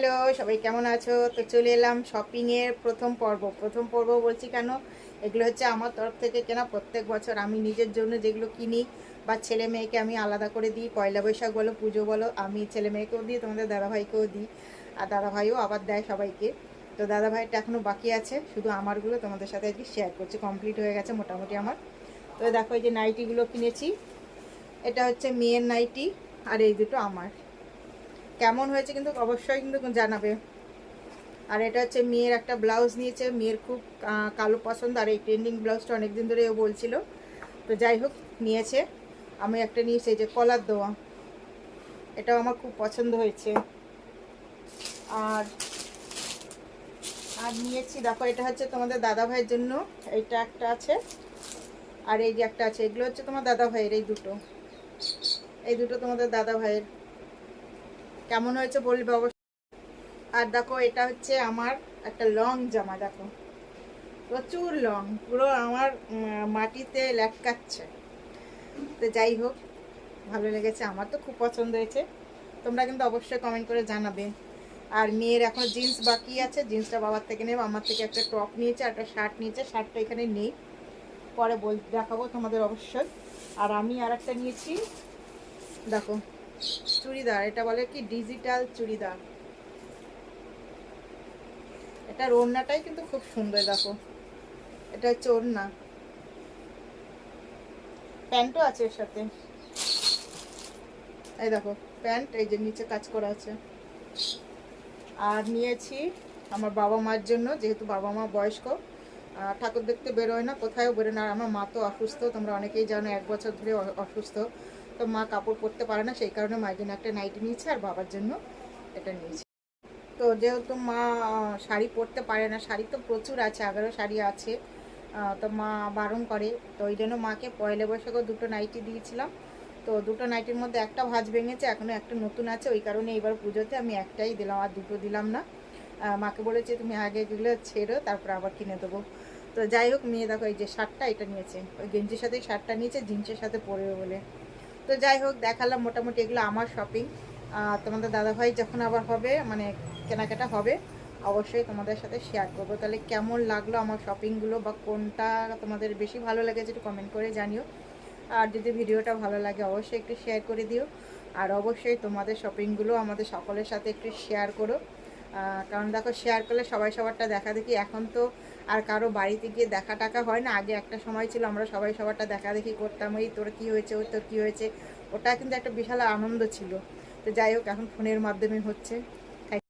Hello, সবাই কেমন আছো? তো চলে এলাম শপিংয়ের প্রথম পর্ব। প্রথম পর্ব বলছি কেন? এগুলো হচ্ছে আমার তরফ থেকে কেনা প্রত্যেক বছর। আমি নিজের জন্য যেগুলো কিনি বা ছেলে মেয়েকে আমি আলাদা করে দিই, পয়লা বৈশাখ বলো, পুজো বলো, আমি ছেলে মেয়েকেও দিই, তোমাদের দাদাভাইকেও দিই, আর দাদাভাইও আবার দেয় সবাইকে। তো দাদাভাইটা এখনও বাকি আছে, শুধু আমারগুলো তোমাদের সাথে আজকে শেয়ার করছি কমপ্লিট হয়ে গেছে মোটামুটি আমার। তো দেখো এই যে নাইটিগুলো কিনেছি, এটা হচ্ছে মেয়ের নাইটি আর এই দুটো আমার। কেমন হয়েছে কিন্তু অবশ্যই কিন্তু জানাবে। আর এটা হচ্ছে মেয়ের একটা ব্লাউজ নিয়েছে, মেয়ের খুব কালো পছন্দ। আর এই ট্রেন্ডিং ব্লাউজটা অনেকদিন ধরে ও বলছিল। তো যাই হোক, নিয়েছে। আমি একটা নিয়েছি যে কলার দেওয়া এটাও আমার খুব পছন্দ হয়েছে। আর আর নিয়েছি, দেখো এটা হচ্ছে তোমাদের দাদা ভাইয়ের জন্য। এইটা একটা আছে। আর এই যে একটা আছে, এগুলো হচ্ছে তোমার দাদা ভাইয়ের এই দুটো। এই দুটো তোমাদের দাদা ভাইয়ের কেমন হয়েছে বলবে অবশ্যই। আর দেখো, এটা হচ্ছে আমার একটা লং জামা, দেখো। প্রচুর লং পুরো আমার মাটিতে ল্যাটকাচ্ছে তো যাই হোক, ভালো লেগেছে, আমার তো খুব পছন্দ হয়েছে। তোমরা কিন্তু অবশ্যই কমেন্ট করে জানাবে। আর মেয়ের এখন জিন্স বাকি আছে জিন্সটা বাবার থেকে নেব, আমার থেকে একটা টপ নিয়েছে, একটা শার্ট নিয়েছে শার্টটা এখানে নেই। পরে বল, দেখাবো তোমাদের অবশ্যই। আর আমি আর একটা নিয়েছি, দেখো। চুড়িদার, এটা বলে কি ডিজিটাল চুড়িদার। এটার ওড়নাটাই কিন্তু খুব সুন্দর, দেখো। এটা হচ্ছে ওড়না। প্যান্টও আছে এর সাথে। এই দেখো, প্যান্ট এই যে নিচে কাজ করা আছে। আর নিয়েছি আমার বাবা মার জন্য, যেহেতু বাবা মা বয়স্ক ঠাকুর দেখতে বেরোয় না কোথাও বেরোয় না। আর আমার মা তো অসুস্থ, তোমরা অনেকেই জানো, এক বছর ধরে অসুস্থ। তো মা কাপড় পরতে পারে না, সেই কারণে মায়ের জন্য একটা নাইটি নিয়েছে আর বাবার জন্য এটা নিয়েছে। তো যেহেতু মা শাড়ি পরতে পারে না, শাড়ি তো প্রচুর আছে, এগারো শাড়ি আছে তো মা বারণ করে। তো ওই জন্য মাকে পয়লা বৈশাখও দুটো নাইটি দিয়েছিলাম। তো দুটো নাইটির মধ্যে একটা ভাঁজ ভেঙেছে এখনও একটা নতুন আছে, ওই কারণে এবার পুজোতে আমি একটাই দিলাম, আর দুটো দিলাম না। মাকে বলেছি, তুমি আগে এগুলো ছেড়ো, তারপর আবার কিনে দেবো। তো যাই হোক, মেয়ে দেখো, এই যে শার্টটা এটা নিয়েছে, ওই গেঞ্জির সাথে শার্টটা নিয়েছে, জিন্সের সাথে পরবে বলে। তো যাই হোক, দেখালাম মোটামুটি এগুলো আমার শপিং তোমাদের দাদাভাই যখন আবার হবে মানে কেনাকাটা হবে, অবশ্যই তোমাদের সাথে শেয়ার করব। তাহলে কেমন লাগল আমার শপিংগুলো বা কোনটা তোমাদের বেশি ভালো লেগেছে একটু কমেন্ট করে জানিও। আর যদি ভিডিওটা ভালো লাগে, অবশ্যই একটু শেয়ার করে দিও। আর অবশ্যই তোমাদের শপিংগুলো আমাদের সকলের সাথে একটু শেয়ার করো। কারণ দেখো শেয়ার করলে সবাই সবারটা দেখা দেখি। এখন তো আর কারও বাড়িতে গিয়ে দেখা টাকা হয় না। আগে একটা সময় ছিল, আমরা সবাই সবারটা দেখা দেখি করতাম, এই তোর কী হয়েছে? ওই তোর কী হয়েছে? ওটা কিন্তু একটা বিশাল আনন্দ ছিল। তো যাই হোক, এখন ফোনের মাধ্যমে হচ্ছে।